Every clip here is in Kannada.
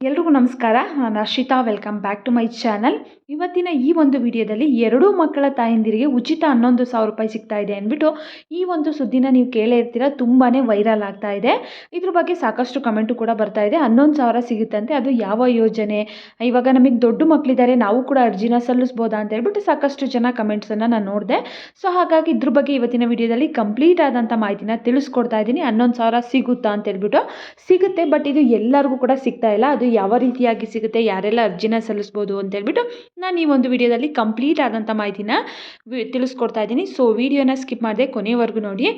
ಎಲ್ರಿಗೂ ನಮಸ್ಕಾರ. ನಾನು Arshita welcome back to my channel ಇವತ್ತಿನ ಈ ಒಂದು ವಿಡಿಯೋದಲ್ಲಿ ಎರಡೂ ಮಕ್ಕಳ ತಾಯಂದಿರಿಗೆ ಉಚಿತ ಹನ್ನೊಂದು ಸಾವಿರ ರೂಪಾಯಿ ಸಿಗ್ತಾ ಇದೆ ಅಂದ್ಬಿಟ್ಟು ಈ ಒಂದು ಸುದ್ದಿನ ನೀವು ಕೇಳೇ ಇರ್ತೀರ ತುಂಬಾ ವೈರಲ್ ಆಗ್ತಾ ಇದೆ. ಇದ್ರ ಬಗ್ಗೆ ಸಾಕಷ್ಟು ಕಮೆಂಟು ಕೂಡ ಬರ್ತಾ ಇದೆ. ಹನ್ನೊಂದು ಸಾವಿರ ಸಿಗುತ್ತಂತೆ, ಅದು ಯಾವ ಯೋಜನೆ? ಇವಾಗ ನಮಗೆ ದೊಡ್ಡ ಮಕ್ಕಳಿದ್ದಾರೆ ನಾವು ಕೂಡ ಅರ್ಜಿನ ಸಲ್ಲಿಸ್ಬೋದಾ ಅಂತ ಹೇಳ್ಬಿಟ್ಟು ಸಾಕಷ್ಟು ಜನ ಕಮೆಂಟ್ಸನ್ನು ನಾನು ನೋಡಿದೆ. ಸೊ ಹಾಗಾಗಿ ಇದ್ರ ಬಗ್ಗೆ ಇವತ್ತಿನ ವಿಡಿಯೋದಲ್ಲಿ ಕಂಪ್ಲೀಟ್ ಆದಂಥ ಮಾಹಿತಿನ ತಿಳಿಸ್ಕೊಡ್ತಾ ಇದ್ದೀನಿ. ಹನ್ನೊಂದು ಸಾವಿರ ಸಿಗುತ್ತಾ ಅಂತ ಹೇಳ್ಬಿಟ್ಟು ಸಿಗುತ್ತೆ ಬಟ್ ಇದು ಎಲ್ಲರಿಗೂ ಕೂಡ ಸಿಗ್ತಾ ಇಲ್ಲ. ಅದು ಯಾವ ರೀತಿಯಾಗಿ ಸಿಗುತ್ತೆ, ಯಾರೆಲ್ಲ ಅರ್ಜಿನ ಸಲ್ಲಿಸ್ಬೋದು ಅಂತ ಹೇಳ್ಬಿಟ್ಟು ನಾನು ಈ ಒಂದು ವಿಡಿಯೋದಲ್ಲಿ ಕಂಪ್ಲೀಟ್ ಆದಂಥ ಮಾಹಿತಿನ ತಿಳಿಸ್ಕೊಡ್ತಾ ಇದ್ದೀನಿ. ಸೊ ವಿಡಿಯೋನ ಸ್ಕಿಪ್ ಮಾಡದೆ ಕೊನೆವರೆಗೂ ನೋಡಿ.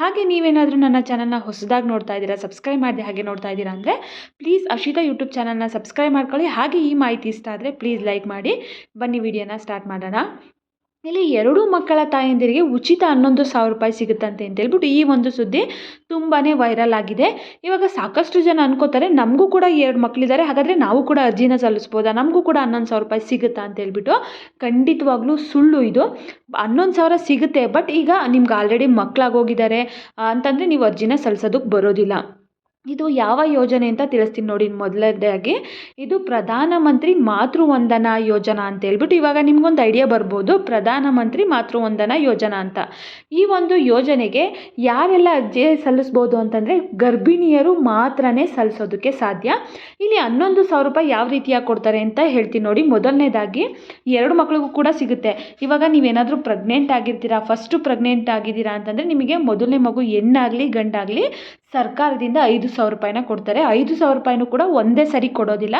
ಹಾಗೆ ನೀವೇನಾದರೂ ನನ್ನ ಚಾನಲ್ನ ಹೊಸದಾಗಿ ನೋಡ್ತಾ ಇದ್ದೀರಾ ಸಬ್ಸ್ಕ್ರೈಬ್ ಮಾಡಿದೆ ಹಾಗೆ ನೋಡ್ತಾ ಇದ್ದೀರಾ ಅಂದರೆ ಪ್ಲೀಸ್ ಅಶಿತಾ ಯೂಟ್ಯೂಬ್ ಚಾನಲ್ನ ಸಬ್ಸ್ಕ್ರೈಬ್ ಮಾಡ್ಕೊಳ್ಳಿ. ಹಾಗೆ ಈ ಮಾಹಿತಿ ಇಷ್ಟ ಆದರೆ ಪ್ಲೀಸ್ ಲೈಕ್ ಮಾಡಿ. ಬನ್ನಿ ವಿಡಿಯೋನ ಸ್ಟಾರ್ಟ್ ಮಾಡೋಣ. ಇಲ್ಲಿ ಎರಡೂ ಮಕ್ಕಳ ತಾಯಂದಿರಿಗೆ ಉಚಿತ ಹನ್ನೊಂದು ಸಾವಿರ ರೂಪಾಯಿ ಸಿಗುತ್ತಂತೆ ಅಂತೇಳ್ಬಿಟ್ಟು ಈ ಒಂದು ಸುದ್ದಿ ತುಂಬಾ ವೈರಲ್ ಆಗಿದೆ. ಇವಾಗ ಸಾಕಷ್ಟು ಜನ ಅನ್ಕೋತಾರೆ, ನಮಗೂ ಕೂಡ ಎರಡು ಮಕ್ಕಳಿದ್ದಾರೆ ಹಾಗಾದರೆ ನಾವು ಕೂಡ ಅರ್ಜಿನ ಸಲ್ಲಿಸ್ಬೋದಾ? ನಮಗೂ ಕೂಡ ಹನ್ನೊಂದು ಸಾವಿರ ರೂಪಾಯಿ ಸಿಗುತ್ತಾ ಅಂತ ಹೇಳ್ಬಿಟ್ಟು ಖಂಡಿತವಾಗ್ಲೂ ಸುಳ್ಳು ಇದು. ಹನ್ನೊಂದು ಸಾವಿರ ಸಿಗುತ್ತೆ, ಬಟ್ ಈಗ ನಿಮ್ಗೆ ಆಲ್ರೆಡಿ ಮಕ್ಕಳಾಗೋಗಿದ್ದಾರೆ ಅಂತಂದರೆ ನೀವು ಅರ್ಜಿನ ಸಲ್ಲಿಸೋದಕ್ಕೆ ಬರೋದಿಲ್ಲ. ಇದು ಯಾವ ಯೋಜನೆ ಅಂತ ತಿಳಿಸ್ತೀನಿ ನೋಡಿ ಮೊದಲನೇದಾಗಿ. ಇದು ಪ್ರಧಾನಮಂತ್ರಿ ಮಾತೃವಂದನಾ ಯೋಜನಾ ಅಂತ ಹೇಳ್ಬಿಟ್ಟು ಇವಾಗ ನಿಮ್ಗೊಂದು ಐಡಿಯಾ ಬರ್ಬೋದು. ಪ್ರಧಾನಮಂತ್ರಿ ಮಾತೃವಂದನಾ ಯೋಜನಾ ಅಂತ. ಈ ಒಂದು ಯೋಜನೆಗೆ ಯಾರೆಲ್ಲ ಅರ್ಜಿ ಸಲ್ಲಿಸ್ಬೋದು ಅಂತಂದರೆ ಗರ್ಭಿಣಿಯರು ಮಾತ್ರನೇ ಸಲ್ಲಿಸೋದಕ್ಕೆ ಸಾಧ್ಯ. ಇಲ್ಲಿ ಹನ್ನೊಂದು ಸಾವಿರ ರೂಪಾಯಿ ಯಾವ ರೀತಿಯಾಗಿ ಕೊಡ್ತಾರೆ ಅಂತ ಹೇಳ್ತೀನಿ ನೋಡಿ ಮೊದಲನೇದಾಗಿ. ಎರಡು ಮಕ್ಳಿಗೂ ಕೂಡ ಸಿಗುತ್ತೆ. ಇವಾಗ ನೀವೇನಾದರೂ ಪ್ರೆಗ್ನೆಂಟ್ ಆಗಿರ್ತೀರಾ ಫಸ್ಟು ಪ್ರೆಗ್ನೆಂಟ್ ಆಗಿದ್ದೀರಾ ಅಂತಂದರೆ ನಿಮಗೆ ಮೊದಲನೇ ಮಗು ಹೆಣ್ಣಾಗಲಿ ಗಂಡಾಗಲಿ ಸರ್ಕಾರದಿಂದ ಐದು ಸಾವಿರ ರೂಪಾಯಿನ ಕೊಡ್ತಾರೆ. ಐದು ಸಾವಿರ ರೂಪಾಯಿನೂ ಕೂಡ ಒಂದೇ ಸರಿ ಕೊಡೋದಿಲ್ಲ.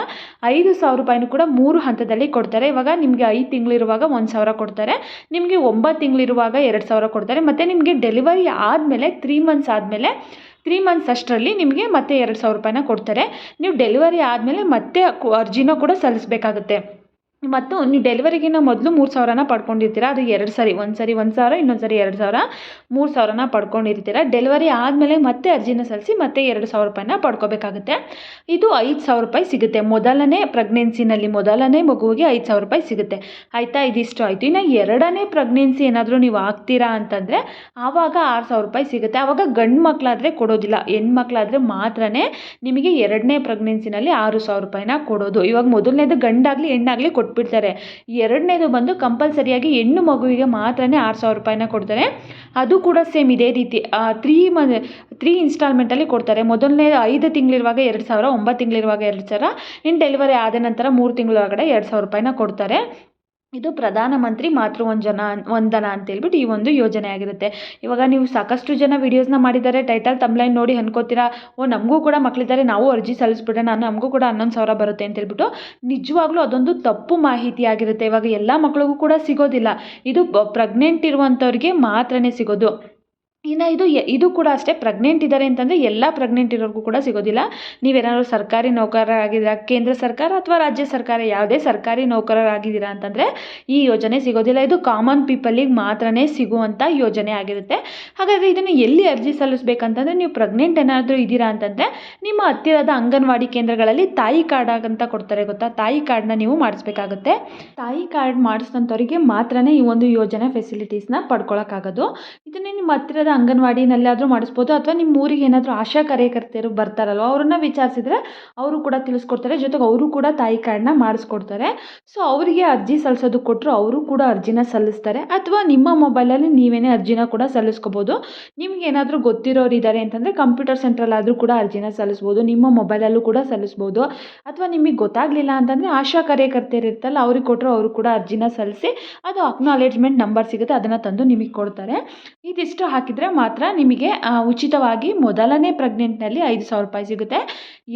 ಐದು ಸಾವಿರ ರೂಪಾಯಿನೂ ಕೂಡ ಮೂರು ಹಂತದಲ್ಲಿ ಕೊಡ್ತಾರೆ. ಇವಾಗ ನಿಮಗೆ ಐದು ತಿಂಗಳಿರುವಾಗ ಒಂದು ಸಾವಿರ ಕೊಡ್ತಾರೆ. ನಿಮಗೆ ಒಂಬತ್ತು ತಿಂಗಳಿರುವಾಗ ಎರಡು ಸಾವಿರ ಕೊಡ್ತಾರೆ. ಮತ್ತು ನಿಮಗೆ ಡೆಲಿವರಿ ಆದಮೇಲೆ ತ್ರೀ ಮಂತ್ಸ್ ಆದಮೇಲೆ ತ್ರೀ ಮಂತ್ಸ್ ಅಷ್ಟರಲ್ಲಿ ನಿಮಗೆ ಮತ್ತೆ ಎರಡು ಸಾವಿರ ರೂಪಾಯಿನ ಕೊಡ್ತಾರೆ. ನೀವು ಡೆಲಿವರಿ ಆದಮೇಲೆ ಮತ್ತೆ ಅರ್ಜಿನ ಕೂಡ ಸಲ್ಲಿಸಬೇಕಾಗುತ್ತೆ. ಮತ್ತು ನೀವು ಡೆಲಿವರಿಗಿನ್ನ ಮೊದಲು ಮೂರು ಸಾವಿರನ ಪಡ್ಕೊಂಡಿರ್ತೀರ, ಅದು ಎರಡು ಸಾರಿ, ಒಂದು ಸರಿ, ಒಂದು ಸಾವಿರ, ಇನ್ನೊಂದು ಸರಿ ಎರಡು ಸಾವಿರ, ಮೂರು ಸಾವಿರನ ಪಡ್ಕೊಂಡಿರ್ತೀರ. ಡೆಲಿವರಿ ಆದಮೇಲೆ ಮತ್ತೆ ಅರ್ಜಿನ ಸಲ್ಲಿಸಿ ಮತ್ತೆ ಎರಡು ಸಾವಿರ ರೂಪಾಯಿನ ಪಡ್ಕೋಬೇಕಾಗುತ್ತೆ. ಇದು ಐದು ಸಾವಿರ ರೂಪಾಯಿ ಸಿಗುತ್ತೆ. ಮೊದಲನೇ ಪ್ರೆಗ್ನೆನ್ಸಿನಲ್ಲಿ ಮೊದಲನೇ ಮಗುವಿಗೆ ಐದು ಸಾವಿರ ರೂಪಾಯಿ ಸಿಗುತ್ತೆ. ಆಯಿತಾ? ಇದಿಷ್ಟು ಆಯಿತು. ಇನ್ನು ಎರಡನೇ ಪ್ರೆಗ್ನೆನ್ಸಿ ಏನಾದರೂ ನೀವು ಆಗ್ತೀರಾ ಅಂತಂದರೆ ಆವಾಗ ಆರು ಸಾವಿರ ರೂಪಾಯಿ ಸಿಗುತ್ತೆ. ಆವಾಗ ಗಂಡು ಮಕ್ಕಳಾದರೆ ಕೊಡೋದಿಲ್ಲ. ಹೆಣ್ಮಕ್ಳಾದರೆ ಮಾತ್ರ ನಿಮಗೆ ಎರಡನೇ ಪ್ರೆಗ್ನೆನ್ಸಿನಲ್ಲಿ ಆರು ಸಾವಿರ ರೂಪಾಯಿನ ಕೊಡೋದು. ಇವಾಗ ಮೊದಲನೇದು ಗಂಡಾಗಲಿ, ಹೆಣ್ಣಾಗಲಿ ಕೊಟ್ಬಿಡ್ತಾರೆ. ಎರಡನೇದು ಬಂದು ಕಂಪಲ್ಸರಿಯಾಗಿ ಹೆಣ್ಣು ಮಗುವಿಗೆ ಮಾತ್ರನೇ ಆರು ಸಾವಿರ ರೂಪಾಯಿನ ಕೊಡ್ತಾರೆ. ಅದು ಕೂಡ ಸೇಮ್ ಇದೇ ರೀತಿ. ತ್ರೀ ಮ ತ್ರೀ ಇನ್ಸ್ಟಾಲ್ಮೆಂಟಲ್ಲಿ ಕೊಡ್ತಾರೆ. ಮೊದಲನೇ ಐದು ತಿಂಗಳಿರುವಾಗ ಎರಡು ಸಾವಿರ, ಒಂಬತ್ತು ತಿಂಗಳಿರುವಾಗ ಎರಡು ಸಾವಿರ, ಇನ್ನು ಡೆಲಿವರಿ ಆದ ನಂತರ ಮೂರು ತಿಂಗಳೊಳಗಡೆ ಎರಡು ಸಾವಿರ ರೂಪಾಯಿನ ಕೊಡ್ತಾರೆ. ಇದು ಪ್ರಧಾನಮಂತ್ರಿ ಮಾತೃವಂಜನಾ ವಂದನಾ ಅಂತೇಳ್ಬಿಟ್ಟು ಈ ಒಂದು ಯೋಜನೆ ಆಗಿರುತ್ತೆ. ಇವಾಗ ನೀವು ಸಾಕಷ್ಟು ಜನ ವೀಡಿಯೋಸ್ನ ಮಾಡಿದ್ದಾರೆ ಟೈಟಲ್ ತಮ್ಲೈನ್ ನೋಡಿ ಅನ್ಕೋತೀರಾ? ಓ, ನಮಗೂ ಕೂಡ ಮಕ್ಕಳಿದ್ದಾರೆ ನಾವು ಅರ್ಜಿ ಸಲ್ಲಿಸ್ಬಿಡೋಣ ನಮಗೂ ಕೂಡ ಹನ್ನೊಂದು ಸಾವಿರ ಬರುತ್ತೆ ಅಂತ ಹೇಳ್ಬಿಟ್ಟು ನಿಜವಾಗ್ಲೂ ಅದೊಂದು ತಪ್ಪು ಮಾಹಿತಿ ಆಗಿರುತ್ತೆ. ಇವಾಗ ಎಲ್ಲ ಮಕ್ಕಳಿಗೂ ಕೂಡ ಸಿಗೋದಿಲ್ಲ. ಇದು ಪ್ರೆಗ್ನೆಂಟ್ ಇರುವಂಥವ್ರಿಗೆ ಮಾತ್ರನೇ ಸಿಗೋದು. ಇನ್ನು ಇದು ಇದು ಕೂಡ ಅಷ್ಟೇ ಪ್ರೆಗ್ನೆಂಟ್ ಇದ್ದಾರೆ ಅಂತಂದರೆ ಎಲ್ಲ ಪ್ರೆಗ್ನೆಂಟ್ ಇರೋರಿಗೂ ಕೂಡ ಸಿಗೋದಿಲ್ಲ. ನೀವೇನಾದ್ರು ಸರ್ಕಾರಿ ನೌಕರರಾಗಿದ್ದೀರಾ, ಕೇಂದ್ರ ಸರ್ಕಾರ ಅಥವಾ ರಾಜ್ಯ ಸರ್ಕಾರ, ಯಾವುದೇ ಸರ್ಕಾರಿ ನೌಕರರಾಗಿದ್ದೀರಾ ಅಂತಂದರೆ ಈ ಯೋಜನೆ ಸಿಗೋದಿಲ್ಲ. ಇದು ಕಾಮನ್ ಪೀಪಲಿಗೆ ಮಾತ್ರನೇ ಸಿಗುವಂಥ ಯೋಜನೆ ಆಗಿರುತ್ತೆ. ಹಾಗಾದರೆ ಇದನ್ನು ಎಲ್ಲಿ ಅರ್ಜಿ ಸಲ್ಲಿಸ್ಬೇಕಂತಂದರೆ, ನೀವು ಪ್ರೆಗ್ನೆಂಟ್ ಏನಾದರೂ ಇದ್ದೀರಾ ಅಂತಂದರೆ, ನಿಮ್ಮ ಹತ್ತಿರದ ಅಂಗನವಾಡಿ ಕೇಂದ್ರಗಳಲ್ಲಿ ತಾಯಿ ಕಾರ್ಡ್ ಅಂತ ಕೊಡ್ತಾರೆ ಗೊತ್ತಾ? ತಾಯಿ ಕಾರ್ಡ್ನ ನೀವು ಮಾಡಿಸ್ಬೇಕಾಗುತ್ತೆ. ತಾಯಿ ಕಾರ್ಡ್ ಮಾಡಿಸಿದಂಥವ್ರಿಗೆ ಮಾತ್ರನೇ ಈ ಒಂದು ಯೋಜನೆ ಫೆಸಿಲಿಟೀಸ್ನ ಪಡ್ಕೊಳ್ಳೋಕ್ಕಾಗೋದು ಇದನ್ನೇ ನಿಮ್ಮ ಹತ್ತಿರದ ಅಂಗನವಾಡಿನಲ್ಲಾದರೂ ಮಾಡಿಸ್ಬೋದು ಅಥವಾ ನಿಮ್ಮ ಊರಿಗೆ ಏನಾದರೂ ಆಶಾ ಕಾರ್ಯಕರ್ತೆಯರು ಬರ್ತಾರಲ್ವ, ಅವರನ್ನು ವಿಚಾರಿಸಿದ್ರೆ ಅವರು ಕೂಡ ತಿಳಿಸ್ಕೊಡ್ತಾರೆ, ಜೊತೆಗೆ ಅವರು ಕೂಡ ತಾಯಿ ಕಾರ್ಡನ್ನ ಮಾಡಿಸ್ಕೊಡ್ತಾರೆ. ಸೊ ಅವರಿಗೆ ಅರ್ಜಿ ಸಲ್ಲಿಸೋದು ಕೊಟ್ಟರು ಅವರು ಕೂಡ ಅರ್ಜಿನ ಸಲ್ಲಿಸ್ತಾರೆ. ಅಥವಾ ನಿಮ್ಮ ಮೊಬೈಲಲ್ಲಿ ನೀವೇನೇ ಅರ್ಜಿನ ಕೂಡ ಸಲ್ಲಿಸ್ಕೋಬೋದು. ನಿಮ್ಗೆ ಏನಾದರೂ ಗೊತ್ತಿರೋರು ಇದ್ದಾರೆ ಅಂತಂದರೆ ಕಂಪ್ಯೂಟರ್ ಸೆಂಟ್ರಲ್ಲಾದರೂ ಕೂಡ ಅರ್ಜಿನ ಸಲ್ಲಿಸ್ಬೋದು, ನಿಮ್ಮ ಮೊಬೈಲಲ್ಲೂ ಕೂಡ ಸಲ್ಲಿಸ್ಬೋದು. ಅಥವಾ ನಿಮಗೆ ಗೊತ್ತಾಗಲಿಲ್ಲ ಅಂತಂದರೆ ಆಶಾ ಕಾರ್ಯಕರ್ತೆಯರು ಇರ್ತಲ್ಲ, ಅವ್ರಿಗೆ ಕೊಟ್ಟರು ಅವರು ಕೂಡ ಅರ್ಜಿನ ಸಲ್ಲಿಸಿ ಅದು ಅಕ್ನಾಲೆಜ್ಮೆಂಟ್ ನಂಬರ್ ಸಿಗುತ್ತೆ, ಅದನ್ನು ತಂದು ನಿಮಗೆ ಕೊಡ್ತಾರೆ. ಇದಿಷ್ಟು ಹಾಕಿದರೆ ಮಾತ್ರ ನಿಮಗೆ ಉಚಿತವಾಗಿ ಮೊದಲನೇ ಪ್ರೆಗ್ನೆಂಟ್ನಲ್ಲಿ ಐದು ಸಾವಿರ ರೂಪಾಯಿ ಸಿಗುತ್ತೆ.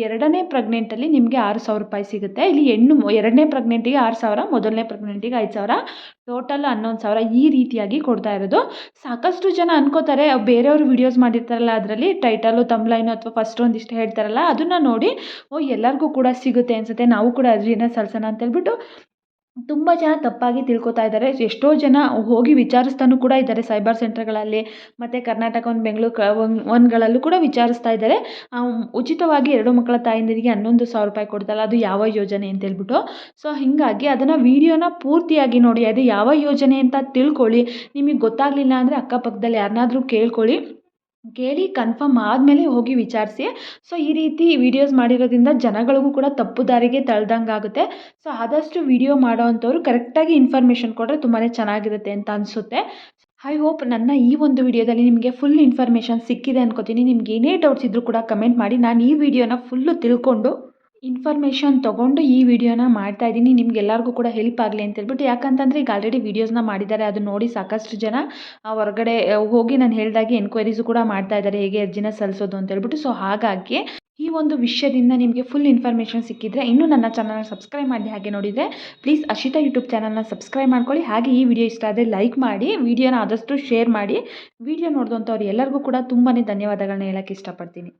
ಎರಡನೇ ಪ್ರೆಗ್ನೆಂಟಲ್ಲಿ ನಿಮಗೆ ಆರು ಸಾವಿರ ರೂಪಾಯಿ ಸಿಗುತ್ತೆ. ಇಲ್ಲಿ ಹೆಣ್ಣು, ಎರಡನೇ ಪ್ರೆಗ್ನೆಂಟಿಗೆ ಆರು ಸಾವಿರ, ಮೊದಲನೇ ಪ್ರೆಗ್ನೆಂಟಿಗೆ ಐದು ಸಾವಿರ, ಟೋಟಲ್ ಹನ್ನೊಂದು ಸಾವಿರ ಈ ರೀತಿಯಾಗಿ ಕೊಡ್ತಾ ಇರೋದು. ಸಾಕಷ್ಟು ಜನ ಅನ್ಕೋತಾರೆ ಬೇರೆಯವರು ವೀಡಿಯೋಸ್ ಮಾಡಿರ್ತಾರಲ್ಲ, ಅದರಲ್ಲಿ ಟೈಟಲು ತಮ್ಲೈನು ಅಥವಾ ಫಸ್ಟ್ ಒಂದಿಷ್ಟು ಹೇಳ್ತಾರಲ್ಲ, ಅದನ್ನು ನೋಡಿ, ಓ, ಎಲ್ಲರಿಗೂ ಕೂಡ ಸಿಗುತ್ತೆ ಅನಿಸುತ್ತೆ, ನಾವು ಕೂಡ ಅರ್ಜಿನ ಸಲ್ಲಿಸೋಣ ಅಂತೇಳ್ಬಿಟ್ಟು ತುಂಬ ಜನ ತಪ್ಪಾಗಿ ತಿಳ್ಕೊತಾ ಇದ್ದಾರೆ. ಎಷ್ಟೋ ಜನ ಹೋಗಿ ವಿಚಾರಿಸ್ತಾನೂ ಕೂಡ ಇದ್ದಾರೆ ಸೈಬರ್ ಸೆಂಟರ್ಗಳಲ್ಲಿ, ಮತ್ತು ಕರ್ನಾಟಕ ಒಂದು ಬೆಂಗಳೂರು ಕ ಒನ್ಗಳಲ್ಲೂ ಕೂಡ ವಿಚಾರಿಸ್ತಾ ಇದ್ದಾರೆ. ಉಚಿತವಾಗಿ ಎರಡು ಮಕ್ಕಳ ತಾಯಂದಿರಿಗೆ ಹನ್ನೊಂದು ಸಾವಿರ ರೂಪಾಯಿ ಕೊಡ್ತಾರಲ್ಲ ಅದು ಯಾವ ಯೋಜನೆ ಅಂತ ಹೇಳ್ಬಿಟ್ಟು. ಸೊ, ಹೀಗಾಗಿ ಅದನ್ನು ವೀಡಿಯೋನ ಪೂರ್ತಿಯಾಗಿ ನೋಡಿ, ಅದು ಯಾವ ಯೋಜನೆ ಅಂತ ತಿಳ್ಕೊಳ್ಳಿ. ನಿಮಗೆ ಗೊತ್ತಾಗಲಿಲ್ಲ ಅಂದರೆ ಅಕ್ಕಪಕ್ಕದಲ್ಲಿ ಯಾರನ್ನಾದ್ರೂ ಕೇಳ್ಕೊಳ್ಳಿ. ಕೇಳಿ ಕನ್ಫರ್ಮ್ ಆದಮೇಲೆ ಹೋಗಿ ವಿಚಾರಿಸಿ. ಸೊ ಈ ರೀತಿ ವೀಡಿಯೋಸ್ ಮಾಡಿರೋದ್ರಿಂದ ಜನಗಳಿಗೂ ಕೂಡ ತಪ್ಪು ದಾರಿಗೆ ತಳ್ದಂಗೆ ಆಗುತ್ತೆ. ಸೊ ಆದಷ್ಟು ವಿಡಿಯೋ ಮಾಡೋ ಅಂಥವ್ರು ಕರೆಕ್ಟಾಗಿ ಇನ್ಫಾರ್ಮೇಷನ್ ಕೊಟ್ಟರೆ ತುಂಬಾ ಚೆನ್ನಾಗಿರುತ್ತೆ ಅಂತ ಅನಿಸುತ್ತೆ. ಐ ಹೋಪ್ ನನ್ನ ಈ ಒಂದು ವಿಡಿಯೋದಲ್ಲಿ ನಿಮಗೆ ಫುಲ್ ಇನ್ಫಾರ್ಮೇಷನ್ ಸಿಕ್ಕಿದೆ ಅನ್ಕೋತೀನಿ. ನಿಮ್ಗೆ ಏನೇ ಡೌಟ್ಸ್ ಇದ್ದರೂ ಕೂಡ ಕಮೆಂಟ್ ಮಾಡಿ. ನಾನು ಈ ವಿಡಿಯೋನ ಫುಲ್ಲು ತಿಳ್ಕೊಂಡು ಇನ್ಫಾರ್ಮೇಷನ್ ತೊಗೊಂಡು ಈ ವಿಡಿಯೋನ ಮಾಡ್ತಾ ಇದ್ದೀನಿ. ನಿಮ್ಗೆಲ್ಲರಿಗೂ ಕೂಡ ಹೆಲ್ಪ್ ಆಗಲಿ ಅಂತ ಹೇಳ್ಬಿಟ್ಟು ಯಾಕಂತಂದರೆ ಈಗ ಆಲ್ರೆಡಿ ವೀಡಿಯೋಸ್ನ ಮಾಡಿದ್ದಾರೆ. ಅದು ನೋಡಿ ಸಾಕಷ್ಟು ಜನ ಹೊರಗಡೆ ಹೋಗಿ ನಾನು ಹೇಳ್ದಾಗೆ ಎನ್ಕ್ವೈರೀಸು ಕೂಡ ಮಾಡ್ತಾ ಇದ್ದಾರೆ. ಹೇಗೆ ಅರ್ಜಿನ ಸಲ್ಲಿಸೋದು ಅಂತ ಹೇಳ್ಬಿಟ್ಟು ಸೊ ಹಾಗಾಗಿ ಈ ಒಂದು ವಿಷಯದಿಂದ ನಿಮಗೆ ಫುಲ್ ಇನ್ಫಾರ್ಮೇಷನ್ ಸಿಕ್ಕಿದ್ರೆ, ಇನ್ನೂ ನನ್ನ ಚಾನಲ್ನ ಸಬ್ಸ್ಕ್ರೈಬ್ ಮಾಡಿ ಹಾಗೆ ನೋಡಿದರೆ ಪ್ಲೀಸ್ ಅಶಿತಾ ಯೂಟ್ಯೂಬ್ ಚಾನಲ್ನ ಸಬ್ಸ್ಕ್ರೈಬ್ ಮಾಡ್ಕೊಳ್ಳಿ. ಹಾಗೆ ಈ ವಿಡಿಯೋ ಇಷ್ಟ ಆದರೆ ಲೈಕ್ ಮಾಡಿ, ವಿಡಿಯೋನ ಆದಷ್ಟು ಶೇರ್ ಮಾಡಿ. ವಿಡಿಯೋ ನೋಡಿದಂಥವ್ರು ಎಲ್ಲರಿಗೂ ಕೂಡ ತುಂಬಾ ಧನ್ಯವಾದಗಳನ್ನ ಹೇಳೋಕ್ಕೆ ಇಷ್ಟಪಡ್ತೀನಿ.